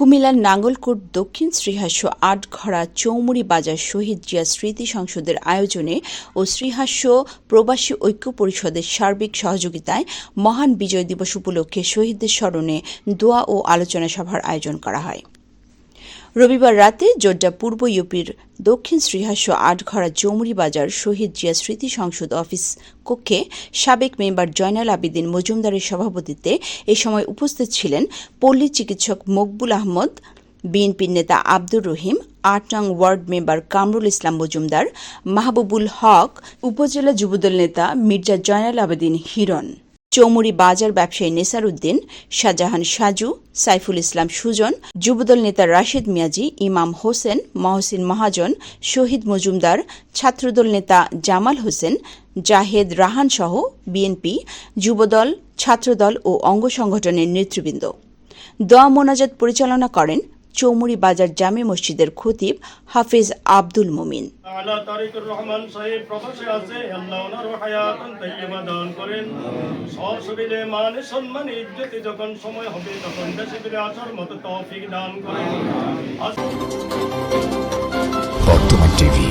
কুমিল্লার নাঙ্গলকোট দক্ষিণ শ্রীহাস্য আটঘরা চৌমুড়ি বাজার শহীদ জিয়া স্মৃতি সংসদের আয়োজনে ও শ্রীহাস্য প্রবাসী ঐক্য পরিষদের সার্বিক সহযোগিতায় মহান বিজয় দিবস উপলক্ষে শহীদদের স্মরণে দোয়া ও আলোচনা সভার আয়োজন করা হয়। রবিবার রাতে জোড্ডা পূর্ব ইউপির দক্ষিণ শ্রীহাস্য আটঘরা চৌমুড়ি বাজার শহীদ জিয়া স্মৃতি সংসদ অফিস কক্ষে সাবেক মেম্বার জয়নাল আবিদিন মজুমদারের সভাপতিত্বে এ সময় উপস্থিত ছিলেন পল্লী চিকিৎসক মকবুল আহমদ, বিএনপির নেতা আব্দুর রহিম, আট নং ওয়ার্ড মেম্বার কামরুল ইসলাম মজুমদার, মাহবুবুল হক, উপজেলা যুবদল নেতা মির্জা জয়নাল আবেদিন হিরণ। চৌমুড়ি বাজার ব্যবসায়ী নেসার উদ্দিন শাহজাহান সাজু, সাইফুল ইসলাম সুজন, যুবদল নেতা রাশেদ মিয়াজি, ইমাম হোসেন, মহসিন মহাজন, শহীদ মজুমদার, ছাত্রদল নেতা জামাল হোসেন, জাহেদ রাহান সহ বিএনপি, যুবদল, ছাত্রদল ও অঙ্গ সংগঠনের নেতৃবৃন্দ। দোয়া মোনাজাত পরিচালনা করেন চৌমুড়ি বাজার জামে মসজিদের খতিব হাফিজ আব্দুল মুমিন। আলা তারিকুর রহমান সাহেব প্রবাসে আছে আল্লাহ ওনার হায়াতান তাইয়্যিবা দান করেন। মান সম্মান ইজ্জতে যখন সময় হবে তখন দেশে ফিরে আসার মতো তৌফিক দান করেন। বর্তমান টিভি